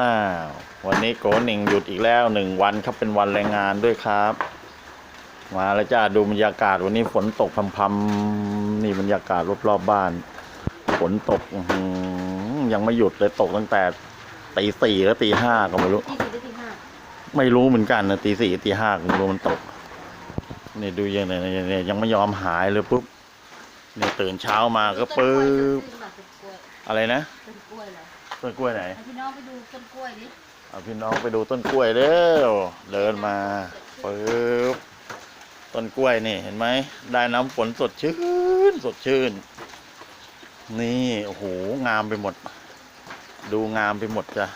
อ้าววันนี้โกหนิงหยุดอีกแล้วหนึ่งวันครับเป็นวันแรงงานด้วยครับ มาแล้วจ้าดูบรรยากาศวันนี้ฝนตกพรำๆนี่บรรยากาศรอบๆบ้านฝนตกอื้อหือยังไม่หยุดเลยตกตั้งแต่ตีสี่แล้วตีห้าก็ไม่รู้ที่สี่หรือที่ห้าไม่รู้เหมือนกันนะตีสี่ตีห้าก็ไม่รู้มันตกนี่ดูยังไงเนี่ยยังไม่ยอมหายเลยปุ๊บนี่ตื่นเช้ามาก็ปึ๊บต้นกล้วยอะไรนะต้นกล้วยเหรอต้นกล้วยไหนให้พี่น้อง ไปดูต้นกล้วยดิเอาพี่น้องไปดูต้นกล้วยเร็วเดินมาปึ๊บต้นกล้วยนี่เห็นไหมได้น้ำฝนสดชื่นสดชื่น นี่โอ้โหงามไปหมด ดูงามไปหมดจ้ะ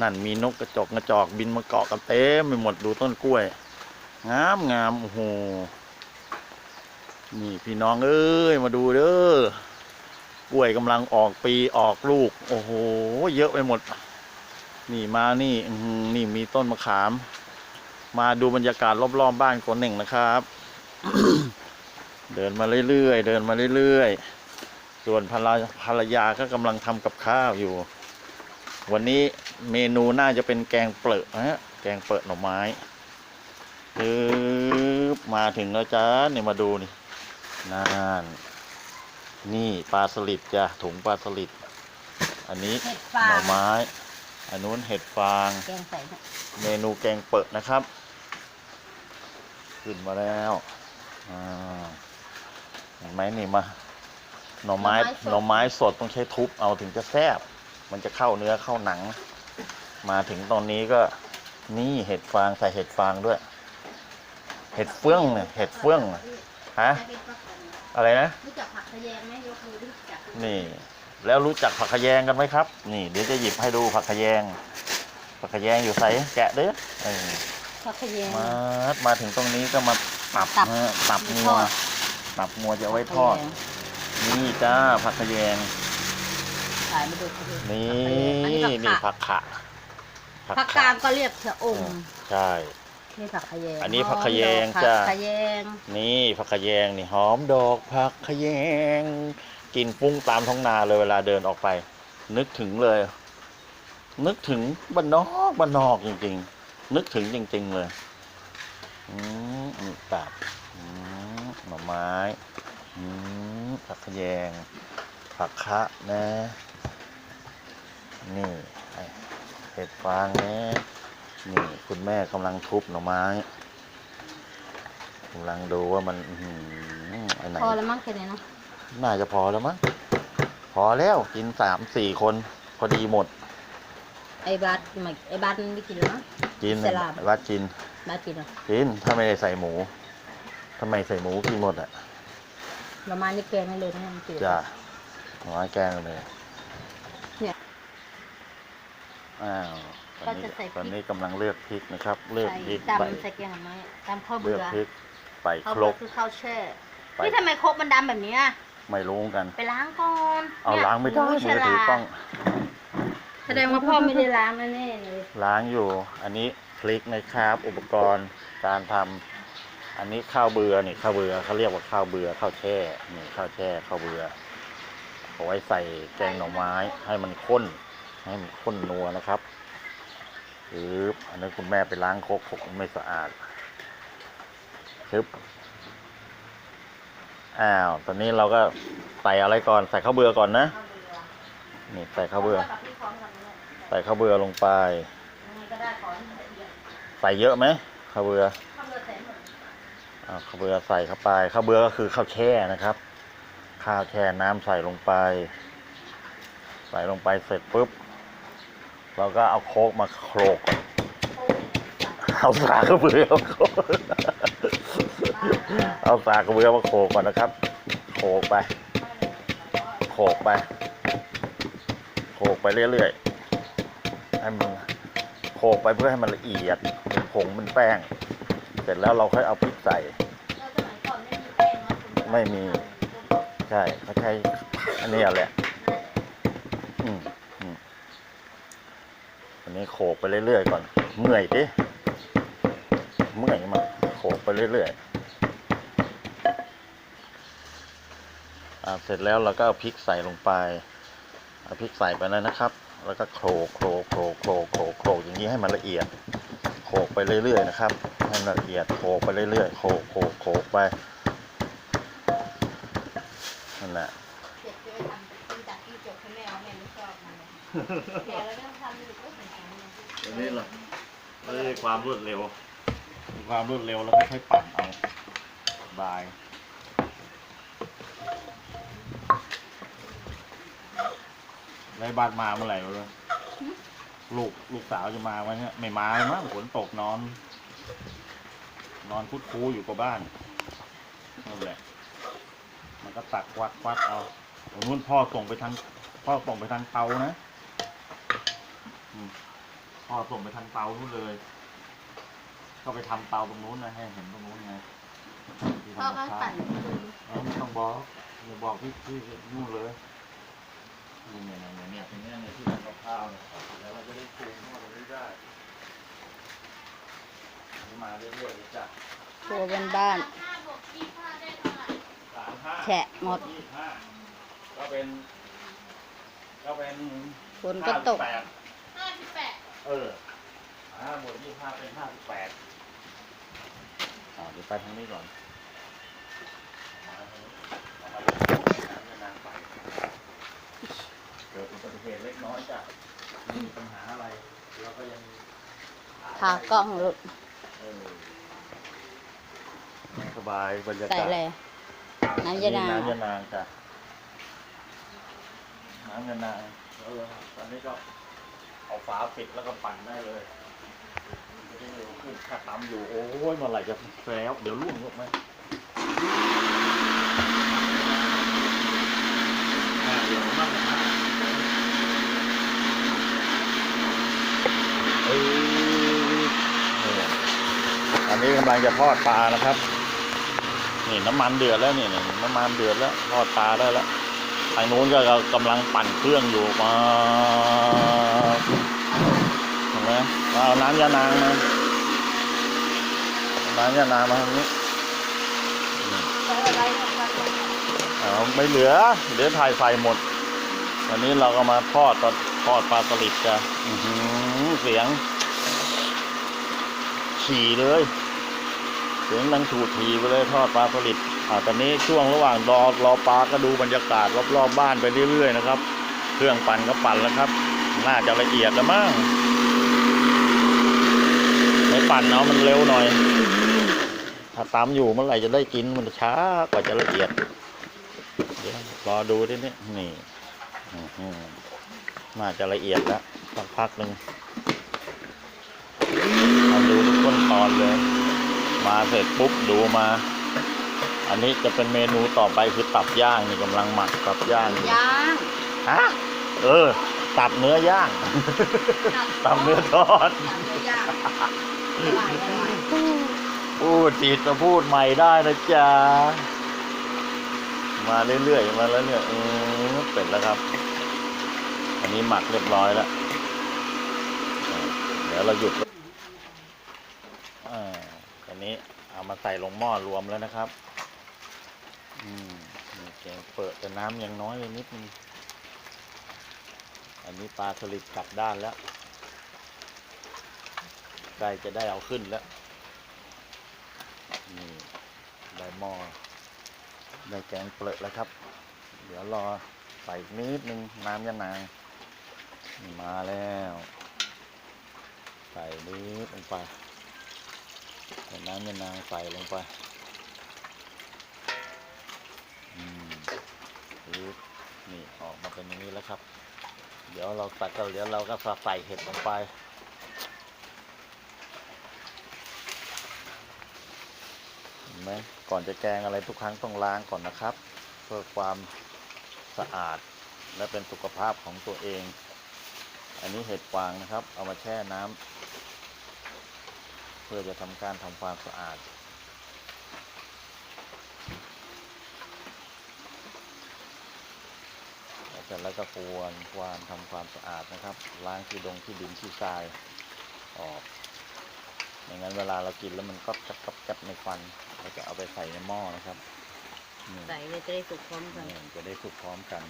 นั่นมีนกกระจอกกระจอกบินมาเกาะกันเต็มไปหมดดูต้นกล้วย งามงามโอ้โหนี่พี่น้องเอ้ยมาดูเด้อ กล้วยกำลังออกปีออกลูก โอ้โห เยอะไปหมด นี่มานี่นี่มีต้นมะขาม มาดูบรรยากาศรอบๆบ้านคนหนึ่งนะครับ เดินมาเรื่อยๆเดินมาเรื่อยๆส่วนภรรยาภรรยาก็กำลังทำกับข้าวอยู่ วันนี้เมนูน่าจะเป็นแกงเปลือกนะฮะแกงเปลือหน่อไม้ปึ๊บมาถึงแล้วจ้าเนี่ยมาดูนี่นั่น นี่ปลาสลิดจ้ะถุงปลาสลิด อันนี้เห็ดฟาหน่องไม้ อันนู้นเห็ดฟาง แกงใส่เนี่ยเมนูแกงเปิดนะครับ ขึ้นมาแล้วอ่าเห็นไหมนี่มาหน่อไม้หน่อไม้สดต้องใช้ทุบเอาถึงจะแซ่บมันจะเข้าเนื้อเข้าหนัง มาถึงตอนนี้ก็นี่เห็ดฟางใส่เห็ดฟางด้วย เห็ดเฟื่องเนี่ยเห็ดเฟื่องน่ะฮะ อะไรนะ รู้จัก ผักทะแยงไหมยกมือรู้จักนี่ แล้วรู้จักผักขะแยงกันไหมครับ นี่ เดี๋ยวจะหยิบให้ดูผักขะแยงผักขะแยงอยู่ใส่แกะเด้อเออผักทะแยงมามาถึงตรงนี้ก็มาตับตับนะฮะตับมีงัทวอด ตับงัวจะเอาไว้ทอด นี่จ้าผักขะแยงขายมาดูเขาดูนี่อันนี้นี่ผักผักขะผักกาดก็เรียกชะอมใช่ นี่ผักทะแยงอันนี้ผักทะแยงผัจ้ะกทะแยงนี่ผักขะแยงนี่หอมดอกผักขะแยงกินฟุ้งตามท้องนาเลยเวลาเดินออกไป นึกถึงเลย นึกถึงบ้านนอกบ้านนอกจริง ๆ นึกถึงจริง ๆ เลยอืมนี่ตับอืมหน่อไม้อืมผักขะแยงผักคะนะ นี่ไอ้เห็ดฟางนะ นี่คุณแม่กำลังทุบหน่อไม้กำลังดูว่ามันอื้อหืออันไหน พอแล้วมั้งแค่นี้เนาะน่าจะพอแล้วมั้ง พอแล้วกินสามสี่คน พอดีหมด ไอ้บัตไม่ไอ้บัตมันไม่กินแล้วมั้ง กินสลัดวัดกินบัตกินเหรอกิน ถ้าไม่ได้ใส่หมูทำไมใส่หมูกินหมดอะ ประมาณนี้แกงให้เลยนะมันจืดจ้าน้อยแกงเลยเนี่ย อ้าว ตอนนี้ก็จะใส่พริก ตอนนี้กำลังเลือกพริกนะครับ เลือกใส่พริกตำไปใส่แกงหน่อไม้ตำข้าวเลืเบื่อกอพริกไปข้าวครเบื่อกคือข้าวแช่ไปนี่ทำไมครกมันดำแบบนี้อะไม่รู้กัน ไปล้างก่อนเอานี่ยล้างไม่ได้โอ้มืยฉอลาถือดต้องแสดงว่าพ่อไม่ได้ล้างแน่ๆเลยล้างอยู่ อันนี้พริกนะครับ อุปกรณ์การทำอันนี้ข้าวเบือนี่ข้าวเบือเขาเรียกว่าข้าวเบือข้าวแช่นี่ข้าวแช่ข้าวเบือเอาไว้ใส่แกงหน่อไม้ให้มันข้นให้มันข้นนัวนะครับ ปึ๊บอันนี้คุณแม่ไปล้างโคกคกไม่สะอาดปึ๊บอ้าวตอนนี้เราก็ใส่อะไรก่อน ใส่ข้าวเบือก่อนนะ นี่ใส่ข้าวเบือกับพี่พร้อใส่ข้าวเบือลงไป ใส่เยอะไหมข้าวเบือข้าวเบื่อใส่หมดอ่าข้าวเบือใส่เข้าไป ข้าวเบือก็คือข้าวแช่นะครับ ข้าวแช่น้ำใส่ลงไป ใส่ลงไปเสร็จปุ๊บ เราก็เอาโคกมาโขลกเอาสากระเบือมาโขลกเอาสากระเบือมาโขลกก่อนนะครับโขลกไปโขลกไปโขลกไปเรื่อยๆให้มันโขลกไปเพื่อให้มันละเอียดเป็นผงเป็นแป้ง เสร็จแล้วเราค่อยเอาพริกใส่ ไม่มี ใช่เขาใช้อันนี้แหละ อืม นนี้โขกไปเรื่อยๆก่อน เมื่อยดิเมื่อยมาโขกไปเรื่อยๆอ่าเสร็จแล้วเราก็เอาพริกใส่ลงไปเอาพริกใส่ไปแล้วนะครับโอแล้วก็โขลกโขลกโขลกโขลกโขลกโขลกอย่างนี้ให้มันละเอียดโขลกไปเรื่อยๆนะครับ ให้มันละเอียดโขลกไปเรื่อยๆโขลกโขลกโขลกไปนั่นแหละเจ็บจะไปทำเป็นจากที่จบให้แม่ว่าแม่ไม่ชอบมันเลยแกแล้วก็ทำอยู่ก็เหมือนกัน เนี่ยอันนี้เหรอเอ้ยความรวดเร็ว ความรวดเร็วแล้วค่อยๆปั่นเอาบายในบ้านมาเมื่อไหร่วะเนี่ยลูกลูกสาวจะมาไหมเนี่ยไม่มาเลยมั้งฝนตกนอน นอนพุดคูอยู่กับบ้านนั่นแหละ มันก็ตักควักควักเอาตรงนู้นพ่อส่งไปทางพ่อส่งไปทางเตานะ อืม พ่อส่งไปทางเตานู้นเลย ก็ไปทำเตาตรงนู้นนะให้เห็นตรงนู้นไงที่พ่อทำก็กับข้าวปั่นให้ดูเออไม่ต้องบอกอย่าบอกพี่พี่นู่นเลยนี่เนี่ยเนี่ยเนี่ยเป็นเนี่ยเนี่ยที่ทำกับข้าวเนี่ยแล้วเราจะได้ปรุงเข้ามาตรงนี้ได้อันนี้มาเรื่อยๆเลยจ้ะตัวบนบ้านสามห้าแฉะหมด ยี่สิบห้าก็เป็น ก็เป็นฝนก็ตก ห้าสิบแปดห้าสิบแปด เออห้าหมดยี่สิบห้าเป็นห้าสิบแปดอ่าเดี๋ยวไปทางนี้ก่อนเอามาทางนี้เอามาน้ำจะนางไปเกิดอุบัติเหตุเล็กน้อยจ้ะไม่มีปัญหาอะไรเราก็ยังขากล้องหลุดเออสบายบรรยากาศใส่อะไรน้ำยานาง น้ำยานางจ้ะน้ำยานางเออตอนนี้ก็ เอาฝาปิดแล้วก็ปั่นได้เลยไม่ได้เร็วขึ้นถ้าตำอยู่ โอ้ยเมื่อไหร่จะแล้วเดี๋ยวล่วงลงไหมอ่าเดี๋ยวมากนะเอ้ยนี่อันนี้กำลังจะทอดปลานะครับ นี่น้ำมันเดือดแล้วนี่นี่น้ำมันเดือดแล้วทอดปลาได้แล้วทางนู้นก็กำลังปั่นเครื่องอยู่มาเห็ นไหมเอาน้ำยานางมาน้ำยานางมาทางนี้อะไรนะครับเอาไม่เหลือ เดี๋ยวถ่ายใส่หมด วันนี้เราก็มาทอดทอดปลาสลิดกันเสียงฉี่เลย เสียงดังถูดทีไปเลยทอดปลาสลิดอ่าตอนนี้ช่วงระหว่างรอรอปลาก็ดูบรรยากาศรอบๆบบ้านไปเรื่อยๆนะครับ เครื่องปั่นก็ปั่นแล้วครับ น่าจะละเอียดแล้วมั้ง ไม่ปั่นเอามันเร็วหน่อย ถ้าตามอยู่เมื่อไหร่จะได้กินมันช้ากว่าจะละเอียด เดี๋ยวรอดูดิเนี่ยนี่อื้อหือน่าจะละเอียดแล้วสักพักหนึ่งเอาดูทุกขั้นตอนเลย มาเสร็จปุ๊บดูมา อันนี้จะเป็นเมนูต่อไปคือตับย่างนี่กำลังหมักตับย่างอยู่ย่างฮะเออ ตับเนื้อย่าง ตับเนื้อทอด ตับเนื้อย่างหลายหลายพูดจิตจะพูดใหม่ได้นะจ๊ะ มาเรื่อยๆมาแล้วเนี่ยเออเป็ดแล้วครับ อันนี้หมักเรียบร้อยแล้ว เดี๋ยวเราหยุดอ่าอันนี้เอามาใส่ลงหม้อรวมแล้วนะครับ อืมแกงเปิดแต่น้ำยังน้อยไปนิดนึง อันนี้ปลาสลิดกลับด้านแล้ว ใกล้จะได้เอาขึ้นแล้ว นี่ได้หม้อได้แกงเปลือกแล้วครับ เดี๋ยวรอใส่นิดนึงน้ำยะนางมาแล้ว ใส่นิดลงไปใส่น้ำยะนางใส่ลงไปอืมนี่ออกมาเป็นอย่างนี้แล้วครับ เดี๋ยวเราตัดก็เดี๋ยวเราก็ใส่เห็ดลงไป เห็น ไหมก่อนจะแกงอะไรทุกครั้งต้องล้างก่อนนะครับ เพื่อความสะอาดและเป็นสุขภาพของตัวเอง อันนี้เห็ดฟางนะครับ เอามาแช่น้ำเพื่อจะทำการทำความสะอาดเสร็จแล้วก็กวนกวานทำความสะอาดนะครับ ล้างที่ดงที่ดินที่ทรายออกไม่งั้นเวลาเรากินแล้วมันก็จับกับจับในฟัน เราจะเอาไปใส่ในหม้อนะครับนี่ใส่เลยจะได้สุกพร้อมกัน นี่จะได้สุกพร้อมกัน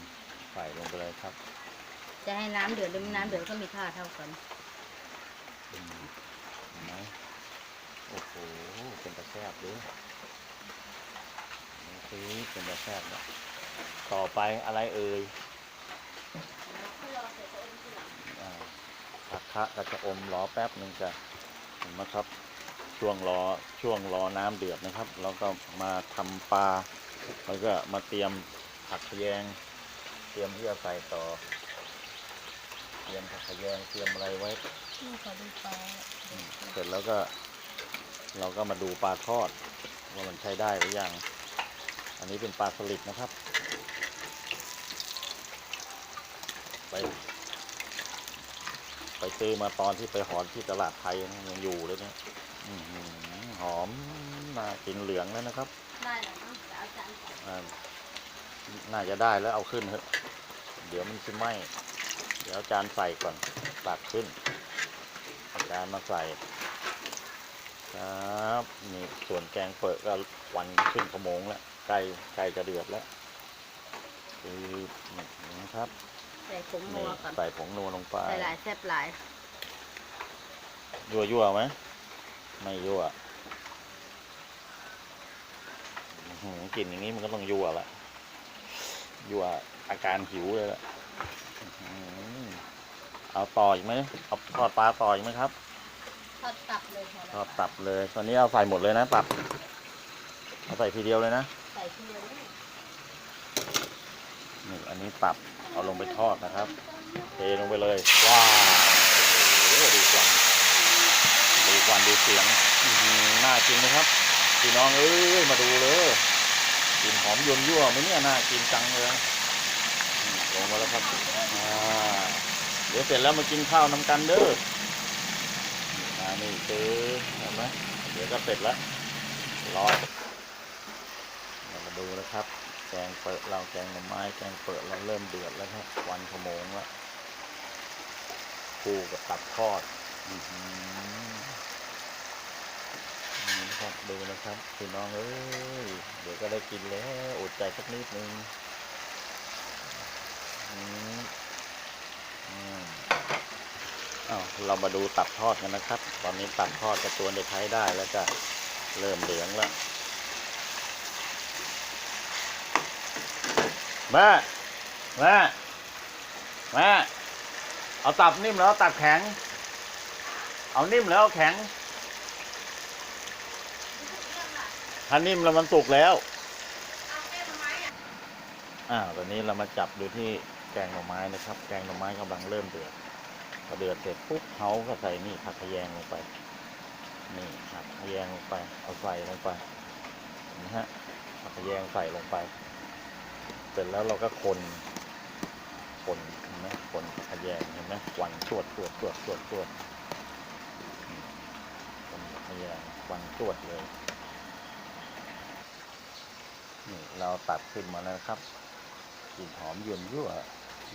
ใส่ลงไปเลยครับจะให้น้ำเดือดหรือไม่น้ำเดือดก็มีค่าเท่ากัน อืมเห็นไหมโอ้โห เป็นตะแคบด้วยนี่คือเป็นตะแคบเนาะต่อไปอะไรเอ่ยอ่าผักคะก็จะอมรอแป๊บหนึ่งจะเห็นไหมครับ ช่วงรอช่วงรอน้ำเดือดนะครับ แล้วก็มาทำปลา แล้วก็มาเตรียมผักขะแยง เตรียมที่จะใส่ต่อ เตรียมผักขะแยงเตรียมอะไรไว้นี่ขอดูปลาอืมเสร็จแล้วก็ เราก็มาดูปลาทอด ว่ามันใช้ได้หรือยัง อันนี้เป็นปลาสลิดนะครับ ไป ไปซื้อมาตอนที่ไปหอนที่ตลาดไทยนะยังอยู่เลยเนี่ยอื้อ หือหอมน่ากินเหลืองแล้วนะครับ ได้แล้วมั้งจะเอาจานก่อนอ่าน่าจะได้แล้วเอาขึ้นเถอะ เดี๋ยวมันจะไหม้เดี๋ยวเอาจานใส่ก่อนตักขึ้นเอาจานมาใส่ ครับนี่ส่วนแกงเปิดก็วันขึ้นขโมงแล้วใกล้ใกล้จะเดือดแล้วคือนี่นะครับใส่ผงนันี่วก่อนใส่ผงนัวลงไปใส่หลายแซ่บหลายยั่วยั่วไหม ไม่ยั่วอื้อหือกลิ่นอย่างนี้มันก็ต้องยั่วละยั่วอาการหิวเลยละอื้อหือเอาต่ออีกไหมเอาทอดปลาต่ออีกไหมครับทอดตับเลยพอทแล้อวดตับเลยตอนนี้เอาใส่หมดเลยนะตับเอาใส่ทีเดียวเลยนะใส่ทีเดียวนี่นี่อันนี้ตับเอาลงไปทอดนะครับ เทลงไปเลยว้าวโอ้โหดูควันดูค วันดูเสียงน่ากินนะครับพี่น้องเอ้ยมาดูเลยกลิ่นหอมยนยั่วไหมเนี่ยน่ากินจังเลยอืมลงมาแล้วครับเดี๋ยวเสร็จแล้วมากินข้าวน้ำกันเด้ออ่านี่คือเห็นไหมเดี๋ยวก็เสร็จแล้วรอเรามาดูนะครับ แกงเปิดเราแกงหน่อไม้แกงเปิดเราเริ่มเดือดแล้วครับวันขโมงแล้วคู่กับตับทอด อื้อหือนี่ครับดูนะครับพี่น้องเอ้ยเดี๋ยวก็ได้กินแล้วอดใจสักนิดนึงอืมอืมอ้าเรามาดูตับทอดกันนะครับ ตอนนี้ตับทอดกับตัวในใช้ได้แล้วก็เริ่มเหลืองแล้วแม่แม่แม่เอาตับนิ่มแล้วตับแข็ง เอานิ่มแล้วแข็ง ถ้านิ่มแล้วมันสุกแล้ว อ่า ตอนนี้เรามาจับดูที่แกงหน่อไม้นะครับ แกงหน่อไม้กำลังเริ่มเดือดพอเดือดเสร็จปุ๊บเขาก็ใส่นี่ผักขะแยงลงไป นี่ผักขะแยงลงไป เอาใส่ลงไปนะฮะผักขะแยงใส่ลงไป เสร็จแล้วเราก็คนคนเห็นไหมคนขยงเห็นไหมควันชวดชวดชวดชวดชวดอืมคนขยงควันชวดเลย นี่เราตัดขึ้นมาแล้วครับกลิ่นหอมยวนยั่ว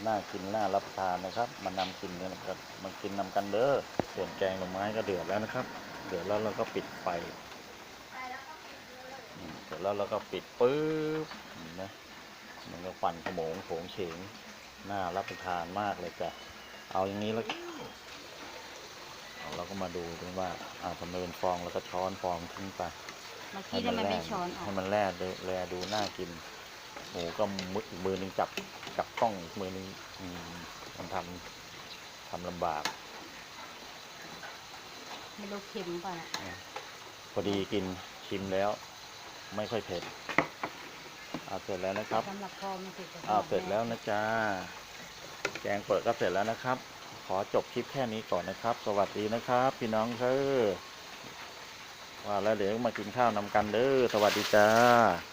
น่ากินน่ารับประทานนะครับ มานำกินกันนะครับมากินนำกันเด้อส่วนแกงหน่อไม้ก็เดือดแล้วนะครับ เดือดแล้วเราก็ปิดไฟเสร็จแล้วเราก็ปิดปุ๊บเห็นไหมมันก็ควันขโมงโฉงเฉงน่ารับประทานมากเลยจ้ะเอาอย่างนี้แล้วเราก็มาดูด้วยว่าอ่าทำไมเป็นฟองแล้วก็ช้อนฟองทิ้งไป เมื่อกี้ทำไมไม่ช้อนออกให้มันแล่ดูแลดูน่ากิน หมูก็มืออีกมือหนึงจับจับต้องอีกมือหนึงอืมมันทำทำลำบาก ไม่รู้เค็มป่ะนะพอดีกินชิมแล้ว ไม่ค่อยเผ็ดเอาเสร็จแล้วนะครับสำหรับพ่อไม่ติดอ้าวเสร็จแล้วนะจ๊ะแกงเปิดก็เสร็จแล้วนะครับ ขอจบคลิปแค่นี้ก่อนนะครับ สวัสดีนะครับ พี่น้องเธอ ว่าแล้วเดี๋ยวมากินข้าวนำกันเด้อสวัสดีจ้า